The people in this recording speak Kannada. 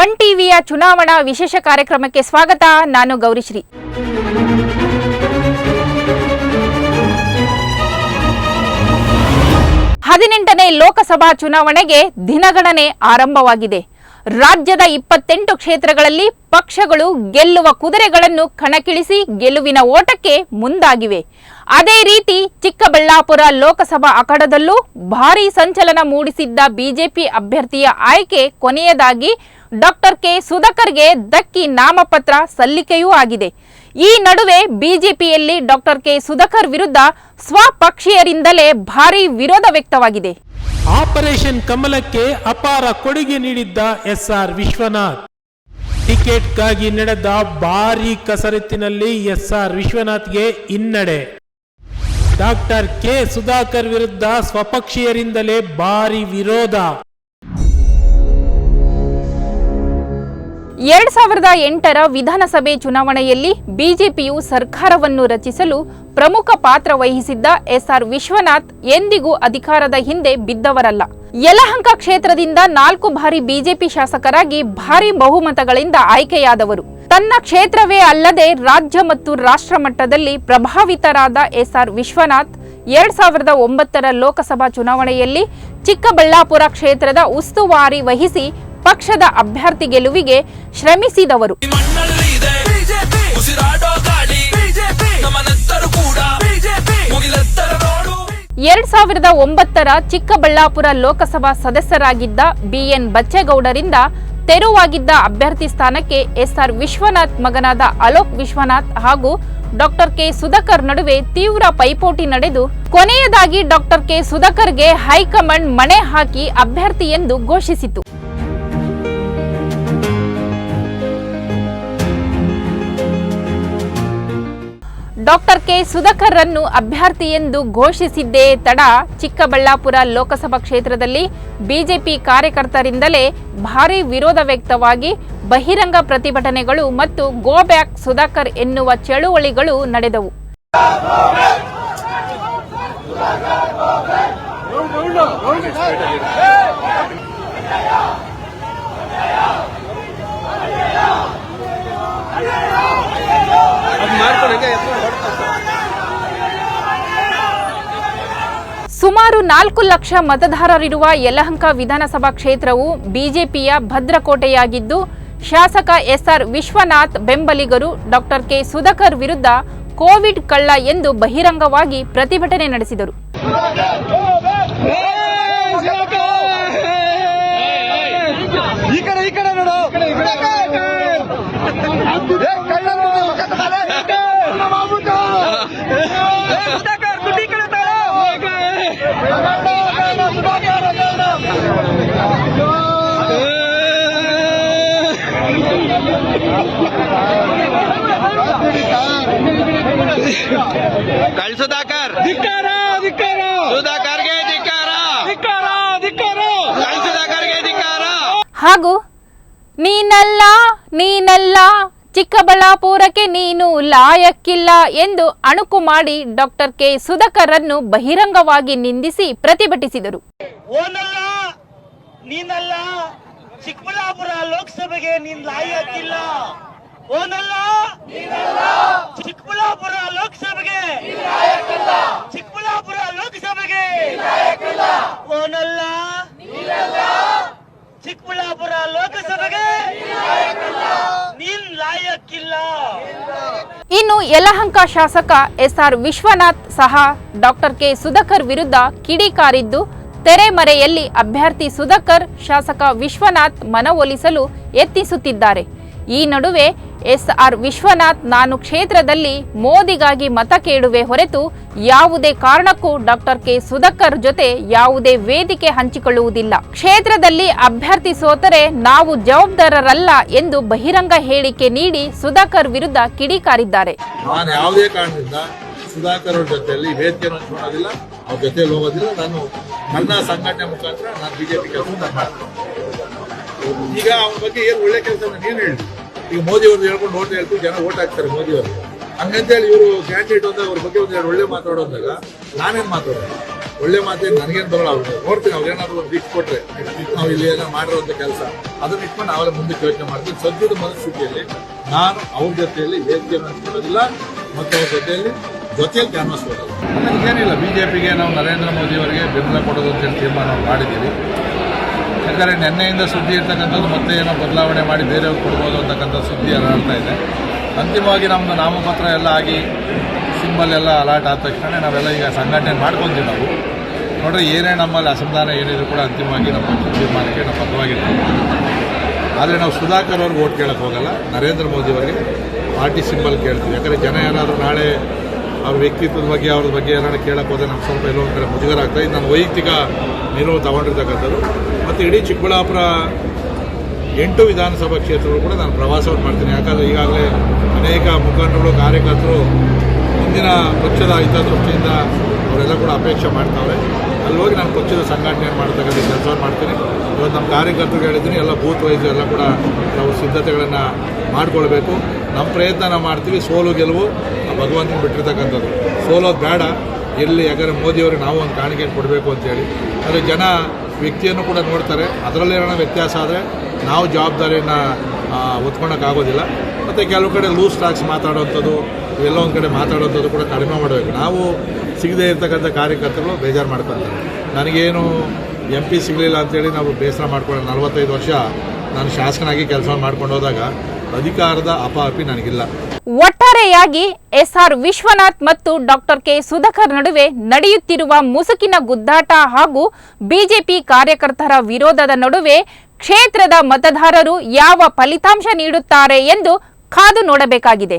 ಒನ್ ಟಿವಿಯ ಚುನಾವಣಾ ವಿಶೇಷ ಕಾರ್ಯಕ್ರಮಕ್ಕೆ ಸ್ವಾಗತ. ನಾನು ಗೌರಿಶ್ರೀ. ಹದಿನೆಂಟನೇ ಲೋಕಸಭಾ ಚುನಾವಣೆಗೆ ದಿನಗಣನೆ ಆರಂಭವಾಗಿದೆ. ರಾಜ್ಯದ ಇಪ್ಪತ್ತೆಂಟು ಕ್ಷೇತ್ರಗಳಲ್ಲಿ ಪಕ್ಷಗಳು ಗೆಲ್ಲುವ ಕುದುರೆಗಳನ್ನು ಕಣಕ್ಕಿಳಿಸಿ ಗೆಲುವಿನ ಓಟಕ್ಕೆ ಮುಂದಾಗಿವೆ. ಅದೇ ರೀತಿ ಚಿಕ್ಕಬಳ್ಳಾಪುರ ಲೋಕಸಭಾ ಅಖಾಡದಲ್ಲೂ ಭಾರೀ ಸಂಚಲನ ಮೂಡಿಸಿದ್ದ ಬಿಜೆಪಿ ಅಭ್ಯರ್ಥಿಯ ಆಯ್ಕೆ ಕೊನೆಯದಾಗಿ ಡಾಕ್ಟರ್ ಕೆ ಸುಧಾಕರ್ಗೆ ದಕ್ಕಿ ನಾಮಪತ್ರ ಸಲ್ಲಿಕೆಯೂ ಆಗಿದೆ. ಈ ನಡುವೆ ಬಿಜೆಪಿಯಲ್ಲಿ ಡಾಕ್ಟರ್ ಕೆ ಸುಧಾಕರ್ ವಿರುದ್ಧ ಸ್ವಪಕ್ಷೀಯರಿಂದಲೇ ಭಾರಿ ವಿರೋಧ ವ್ಯಕ್ತವಾಗಿದೆ. ಆಪರೇಷನ್ ಕಮಲಕ್ಕೆ ಅಪಾರ ಕೊಡುಗೆ ನೀಡಿದ್ದ ಎಸ್ಆರ್ ವಿಶ್ವನಾಥ್. ಟಿಕೆಟ್ಗಾಗಿ ನಡೆದ ಭಾರಿ ಕಸರತ್ತಿನಲ್ಲಿ ಎಸ್ಆರ್ ವಿಶ್ವನಾಥ್ಗೆ ಹಿನ್ನಡೆ. ಡಾಕ್ಟರ್ ಕೆ ಸುಧಾಕರ್ ವಿರುದ್ಧ ಸ್ವಪಕ್ಷೀಯರಿಂದಲೇ ಭಾರಿ ವಿರೋಧ. ಎರಡ್ ಸಾವಿರದ ಎಂಟರ ವಿಧಾನಸಭೆ ಚುನಾವಣೆಯಲ್ಲಿ ಬಿಜೆಪಿಯು ಸರ್ಕಾರವನ್ನು ರಚಿಸಲು ಪ್ರಮುಖ ಪಾತ್ರ ವಹಿಸಿದ್ದ ಎಸ್ಆರ್ ವಿಶ್ವನಾಥ್ ಎಂದಿಗೂ ಅಧಿಕಾರದ ಹಿಂದೆ ಬಿದ್ದವರಲ್ಲ. ಯಲಹಂಕ ಕ್ಷೇತ್ರದಿಂದ ನಾಲ್ಕು ಬಾರಿ ಬಿಜೆಪಿ ಶಾಸಕರಾಗಿ ಭಾರಿ ಬಹುಮತಗಳಿಂದ ಆಯ್ಕೆಯಾದವರು. ತನ್ನ ಕ್ಷೇತ್ರವೇ ಅಲ್ಲದೆ ರಾಜ್ಯ ಮತ್ತು ರಾಷ್ಟ್ರ ಮಟ್ಟದಲ್ಲಿ ಪ್ರಭಾವಿತರಾದ ಎಸ್ಆರ್ ವಿಶ್ವನಾಥ್ ಎರಡ್ ಸಾವಿರದ ಒಂಬತ್ತರ ಲೋಕಸಭಾ ಚುನಾವಣೆಯಲ್ಲಿ ಚಿಕ್ಕಬಳ್ಳಾಪುರ ಕ್ಷೇತ್ರದ ಉಸ್ತುವಾರಿ ವಹಿಸಿ ಪಕ್ಷದ ಅಭ್ಯರ್ಥಿ ಗೆಲುವಿಗೆ ಶ್ರಮಿಸಿದವರು. ಎರಡ್ ಸಾವಿರದ ಒಂಬತ್ತರ ಚಿಕ್ಕಬಳ್ಳಾಪುರ ಲೋಕಸಭಾ ಸದಸ್ಯರಾಗಿದ್ದ ಬಿಎನ್ ಬಚ್ಚೇಗೌಡರಿಂದ ತೆರವಾಗಿದ್ದ ಅಭ್ಯರ್ಥಿ ಸ್ಥಾನಕ್ಕೆ ಎಸ್ಆರ್ ವಿಶ್ವನಾಥ್ ಮಗನಾದ ಅಲೋಕ್ ವಿಶ್ವನಾಥ್ ಹಾಗೂ ಡಾಕ್ಟರ್ ಕೆ ಸುಧಾಕರ್ ನಡುವೆ ತೀವ್ರ ಪೈಪೋಟಿ ನಡೆದು ಕೊನೆಯದಾಗಿ ಡಾಕ್ಟರ್ ಕೆ ಸುಧಾಕರ್ಗೆ ಹೈಕಮಾಂಡ್ ಮಣೆ ಹಾಕಿ ಅಭ್ಯರ್ಥಿ ಎಂದು ಘೋಷಿಸಿತು. ಡಾಕ್ಟರ್ ಕೆ ಸುಧಾಕರ್ ರನ್ನು ಅಭ್ಯರ್ಥಿ ಎಂದು ಘೋಷಿಸಿದ್ದೇ ತಡ ಚಿಕ್ಕಬಳ್ಳಾಪುರ ಲೋಕಸಭಾ ಕ್ಷೇತ್ರದಲ್ಲಿ ಬಿಜೆಪಿ ಕಾರ್ಯಕರ್ತರಿಂದಲೇ ಭಾರೀ ವಿರೋಧ ವ್ಯಕ್ತವಾಗಿ ಬಹಿರಂಗ ಪ್ರತಿಭಟನೆಗಳು ಮತ್ತು ಗೋ ಬ್ಯಾಕ್ ಸುಧಾಕರ್ ಎನ್ನುವ ಚಳುವಳಿಗಳು ನಡೆದವು. ಸುಮಾರು ನಾಲ್ಕು ಲಕ್ಷ ಮತದಾರರಿರುವ ಯಲಹಂಕ ವಿಧಾನಸಭಾ ಕ್ಷೇತ್ರವು ಬಿಜೆಪಿಯ ಭದ್ರಕೋಟೆಯಾಗಿದ್ದು, ಶಾಸಕ ಎಸ್ಆರ್ ವಿಶ್ವನಾಥ್ ಬೆಂಬಲಿಗರು ಡಾಕ್ಟರ್ ಕೆ ಸುಧಾಕರ್ ವಿರುದ್ಧ ಕೋವಿಡ್ ಕಳ್ಳ ಎಂದು ಬಹಿರಂಗವಾಗಿ ಪ್ರತಿಭಟನೆ ನಡೆಸಿದರು ಈ ಕಡೆ ಈ ಕಡೆ ನೋಡು ಏ, ಕಳ್ಳ ನೋಡು, ಮುಖ ತೋರ್ಸಲ್ಲ. ಕಳ್ಳ ಮಾಡ್ಬಿಟ್ಟು. ಏ, ಸುಧಾಕರ್, ದುಡ್ಡು ಈ ಕಡೆ ತಾಳು. ಕಳ್ಳ, ಕಳ್ಳ, ಸುಧಾಕರ್, ಕಳ್ಳ. ಕಳ್ ಸುಧಾಕರ್ ಧಿಕ್ಕಾರ, ಧಿಕ್ಕಾರ. ಸುಧಾಕರ್ಗೆ ಧಿಕ್ಕಾರ. ಧಿಕ್ಕಾರ, ಧಿಕ್ಕಾರ. ಕಳ್ ಸುಧಾಕರ್ಗೆ ಧಿಕ್ಕಾರ. ಹಾಗೂ ನೀನಲ್ಲ ನೀನಲ್ಲ ಚಿಕ್ಕಬಳ್ಳಾಪುರಕ್ಕೆ ನೀನು ಲಾಯಕ್ಕಿಲ್ಲ ಎಂದು ಅಣುಕು ಮಾಡಿ ಡಾಕ್ಟರ್ ಕೆ. ಸುಧಾಕರ್ರನ್ನು ಬಹಿರಂಗವಾಗಿ ನಿಂದಿಸಿ ಪ್ರತಿಭಟಿಸಿದರು. ಓನಲ್ಲ ನೀನಲ್ಲ ಚಿಕ್ಕಬಳ್ಳಾಪುರ ಲೋಕಸಭೆಗೆ ನೀನ್ ಹಾಕಿಲ್ಲ ಓನಲ್ಲ ಚಿಕ್ಕಬಳ್ಳಾಪುರ ಲೋಕಸಭೆಗೆ? ಚಿಕ್ಕಬಳ್ಳಾಪುರ ಲೋಕಸಭೆಗೆ? ಓನಲ್ಲ ಚಿಕ್ಕಬಳ್ಳಾಪುರ ಲೋಕಸಭೆಗೆ? ನೀನ್ ಲಾಯಕ್ಕಿಲ್ಲ ಇನ್ನು ಯಲಹಂಕ ಶಾಸಕ ಎಸ್ಆರ್ ವಿಶ್ವನಾಥ್ ಸಹ ಡಾಕ್ಟರ್ ಕೆ ಸುಧಾಕರ್ ವಿರುದ್ಧ ಕಿಡಿಕಾರಿದ್ದು ತೆರೆಮರೆಯಲ್ಲಿ ಅಭ್ಯರ್ಥಿ ಸುಧಾಕರ್, ಶಾಸಕ ವಿಶ್ವನಾಥ್ ಮನವೊಲಿಸಲು ಯತ್ನಿಸುತ್ತಿದ್ದಾರೆ. ಈ ನಡುವೆ ಎಸ್ಆರ್ ವಿಶ್ವನಾಥ್ ನಾನು ಕ್ಷೇತ್ರದಲ್ಲಿ ಮೋದಿಗಾಗಿ ಮತ ಕೇಳುವೆ ಹೊರತು ಯಾವುದೇ ಕಾರಣಕ್ಕೂ ಡಾಕ್ಟರ್ ಕೆ ಸುಧಾಕರ್ ಜೊತೆ ಯಾವುದೇ ವೇದಿಕೆ ಹಂಚಿಕೊಳ್ಳುವುದಿಲ್ಲ. ಕ್ಷೇತ್ರದಲ್ಲಿ ಅಭ್ಯರ್ಥಿ ಸೋತರೆ ನಾವು ಜವಾಬ್ದಾರರಲ್ಲ ಎಂದು ಬಹಿರಂಗ ಹೇಳಿಕೆ ನೀಡಿ ಸುಧಾಕರ್ ವಿರುದ್ಧ ಕಿಡಿಕಾರಿದ್ದಾರೆ. ಸುಧಾಕರ್ ಜೊತೆಯಲ್ಲಿ ವೇದಿಕೆ ಹೋಗೋದಿಲ್ಲ, ನಾನು ನನ್ನ ಸಂಘಟನೆ ಮುಖಾಂತರ ನಾನು ಬಿಜೆಪಿ ಕೆಲಸ ಈಗ ಅವನ ಬಗ್ಗೆ ಏನು ಒಳ್ಳೆ ಕೆಲಸ ನೀನು ಹೇಳಿ. ಈಗ ಮೋದಿ ಅವ್ರದ್ದು ಹೇಳ್ಕೊಂಡು ಓಟ್ ಹೇಳ್ತು ಜನ ಓಟ್ ಹಾಕ್ತಾರೆ ಮೋದಿ ಅವರು. ಹಂಗಂತೇಳಿ ಇವರು ಕ್ಯಾಂಡಿಡೇಟ್ ಅಂತ ಅವ್ರ ಬಗ್ಗೆ ಒಂದು ಒಳ್ಳೆ ಮಾತಾಡೋದಾಗ ನಾನೇನು ಮಾತಾಡೋದು? ಒಳ್ಳೆ ಮಾತೇ ನನಗೇನು ಬರಲ್ಲ ಅವ್ರಿಗೆ ನೋಡ್ತೀನಿ ಅವ್ರೇನಾದ್ರು ಒಂದು ಬಿಟ್ಟು ಕೊಟ್ರೆ, ನಾವು ಇಲ್ಲಿ ಏನೋ ಮಾಡಿರುವಂತ ಕೆಲಸ. ಅದನ್ನ ಇಟ್ಕೊಂಡು ಅವರ ಮುಂದೆ ಯೋಚನೆ ಮಾಡ್ತೀನಿ ಸದ್ಯದ ಮನಸ್ಥಿತಿಯಲ್ಲಿ ನಾನು ಅವ್ರ ಜೊತೆಯಲ್ಲಿ ವೇದಿಕೆಯನ್ನು ಹಂಚ್ಕೊಳ್ಳೋದಿಲ್ಲ ಮತ್ತು ಅವ್ರ ಜೊತೆಯಲ್ಲಿ ಜೊತೆಯಲ್ಲಿ ಕ್ಯಾನ್ವಾಸ್ ಕೊಡೋದು. ಏನಿಲ್ಲ ಬಿಜೆಪಿಗೆ ನಾವು ನರೇಂದ್ರ ಮೋದಿ ಅವರಿಗೆ ಬೆಂಬಲ ಕೊಡೋದು ಅಂತ ಹೇಳಿ ತೀರ್ಮಾನ ಮಾಡಿದ್ದೀವಿ. ಯಾಕಂದರೆ ನಿನ್ನೆಯಿಂದ ಸುದ್ದಿ ಇರ್ತಕ್ಕಂಥದ್ದು ಮತ್ತೆ ಏನೋ ಬದಲಾವಣೆ ಮಾಡಿ ಬೇರೆಯವ್ರಿಗೆ ಕೊಡ್ಬೋದು ಅಂತಕ್ಕಂಥ ಸುದ್ದಿ ಹರಡ್ತಾ ಇದೆ. ಅಂತಿಮವಾಗಿ ನಮ್ಮದು ನಾಮಪತ್ರ ಎಲ್ಲ ಆಗಿ ಸಿಂಬಲ್ ಎಲ್ಲ ಅಲಾಟ್ ಆದ ತಕ್ಷಣ ನಾವೆಲ್ಲ ಈಗ ಸಂಘಟನೆ ಮಾಡ್ಕೊತೀವಿ ನಾವು. ನೋಡ್ರಿ, ಏನೇ ನಮ್ಮಲ್ಲಿ ಅಸಮಾಧಾನ ಏನಿದ್ರು ಕೂಡ ಅಂತಿಮವಾಗಿ ನಮ್ಮ ತೀರ್ಮಾನಕ್ಕೆ ನಾವು ಬದ್ಧವಾಗಿರ್ತೀವಿ. ಆದರೆ ನಾವು ಸುಧಾಕರ್ ಅವ್ರಿಗೆ ಓಟ್ ಕೇಳೋಕ್ಕೆ ಹೋಗಲ್ಲ, ನರೇಂದ್ರ ಮೋದಿ ಅವರಿಗೆ ಪಾರ್ಟಿ ಸಿಂಬಲ್ ಕೇಳ್ತೀವಿ. ಯಾಕಂದರೆ ಜನ ಏನಾದರೂ ನಾಳೆ ಅವ್ರ ವ್ಯಕ್ತಿತ್ವದ ಬಗ್ಗೆ ಅವ್ರ ಬಗ್ಗೆ ಏನಾದ್ರು ಕೇಳಕ್ಕೆ ಹೋದರೆ ನಮ್ಗೆ ಸ್ವಲ್ಪ ಎಲ್ಲೋ ಒಂದು ಕಡೆ ಮುಜುಗರ ಆಗ್ತಾ ಇದು. ನಾನು ವೈಯಕ್ತಿಕ ನಿಲುವು ತಗೊಂಡಿರ್ತಕ್ಕಂಥದ್ದು. ಮತ್ತು ಇಡೀ ಚಿಕ್ಕಬಳ್ಳಾಪುರ ಎಂಟು ವಿಧಾನಸಭಾ ಕ್ಷೇತ್ರಗಳು ಕೂಡ ನಾನು ಪ್ರವಾಸವನ್ನು ಮಾಡ್ತೀನಿ. ಯಾಕಂದರೆ ಈಗಾಗಲೇ ಅನೇಕ ಮುಖಂಡರು, ಕಾರ್ಯಕರ್ತರು ಮುಂದಿನ ಪಕ್ಷದ ಹಿತದೃಷ್ಟಿಯಿಂದ ಅವರೆಲ್ಲ ಕೂಡ ಅಪೇಕ್ಷೆ ಮಾಡ್ತಾವ್ರೆ. ಅಲ್ಲಿ ಹೋಗಿ ನಾನು ಕೊಚ್ಚಿದ ಸಂಘಟನೆ ಮಾಡ್ತಕ್ಕಂಥ ಕೆಲಸವನ್ನು ಮಾಡ್ತೀನಿ. ಇವತ್ತು ನಮ್ಮ ಕಾರ್ಯಕರ್ತರಿಗೆ ಹೇಳಿದ್ದೀನಿ ಎಲ್ಲ ಬೂತ್ ವೈಸ್ ಎಲ್ಲ ಕೂಡ ನಾವು ಸಿದ್ಧತೆಗಳನ್ನು ಮಾಡಿಕೊಳ್ಬೇಕು. ನಮ್ಮ ಪ್ರಯತ್ನ ನಾವು ಮಾಡ್ತೀವಿ, ಸೋಲು ಗೆಲುವು ಭಗವಂತನ ಬಿಟ್ಟಿರ್ತಕ್ಕಂಥದ್ದು. ಸೋಲೋದು ಬೇಡ. ಎಲ್ಲಿ ಯಾಕಂದರೆ ಮೋದಿಯವ್ರಿಗೆ ನಾವು ಒಂದು ಕಾಣಿಕೆ ಕೊಡಬೇಕು ಅಂತೇಳಿ ಆದರೆ ಜನ ವ್ಯಕ್ತಿಯನ್ನು ಕೂಡ ನೋಡ್ತಾರೆ. ಅದರಲ್ಲೇನೋ ವ್ಯತ್ಯಾಸ ಆದರೆ ನಾವು ಜವಾಬ್ದಾರಿಯನ್ನು ಹೊತ್ಕೊಳಕ್ಕಾಗೋದಿಲ್ಲ. ಮತ್ತು ಕೆಲವು ಕಡೆ ಲೂಸ್ ಟಾಕ್ಸ್ ಮಾತಾಡೋವಂಥದ್ದು ಎಲ್ಲ ಒಂದು ಕಡೆ ಮಾತಾಡೋಂಥದ್ದು ಕೂಡ ಕಡಿಮೆ ಮಾಡಬೇಕು ನಾವು ಸಿಗದೇ ಇರ್ತಕ್ಕಂಥ ಕಾರ್ಯಕರ್ತರು ಬೇಜಾರು ಮಾಡ್ಕೊತಾರೆ. ನನಗೇನು ಎಂ ಪಿ ಸಿಗಲಿಲ್ಲ ಅಂತೇಳಿ ನಾವು ಬೇಸರ ಮಾಡ್ಕೊಂಡು ನಲವತ್ತೈದು ವರ್ಷ ನಾನು ಶಾಸಕನಾಗಿ ಕೆಲಸ ಮಾಡ್ಕೊಂಡು ಹೋದಾಗ ಅಧಿಕಾರದ ಅಪಾಪಿ ನನಗಿಲ್ಲ. ಒಟ್ಟಾರೆಯಾಗಿ ಎಸ್ಆರ್ ವಿಶ್ವನಾಥ್ ಮತ್ತು ಡಾಕ್ಟರ್ ಕೆ ಸುಧಾಕರ್ ನಡುವೆ ನಡೆಯುತ್ತಿರುವ ಮುಸುಕಿನ ಗುದ್ದಾಟ ಹಾಗೂ ಬಿಜೆಪಿ ಕಾರ್ಯಕರ್ತರ ವಿರೋಧದ ನಡುವೆ ಕ್ಷೇತ್ರದ ಮತದಾರರು ಯಾವ ಫಲಿತಾಂಶ ನೀಡುತ್ತಾರೆ ಎಂದು ಕಾದು ನೋಡಬೇಕಾಗಿದೆ.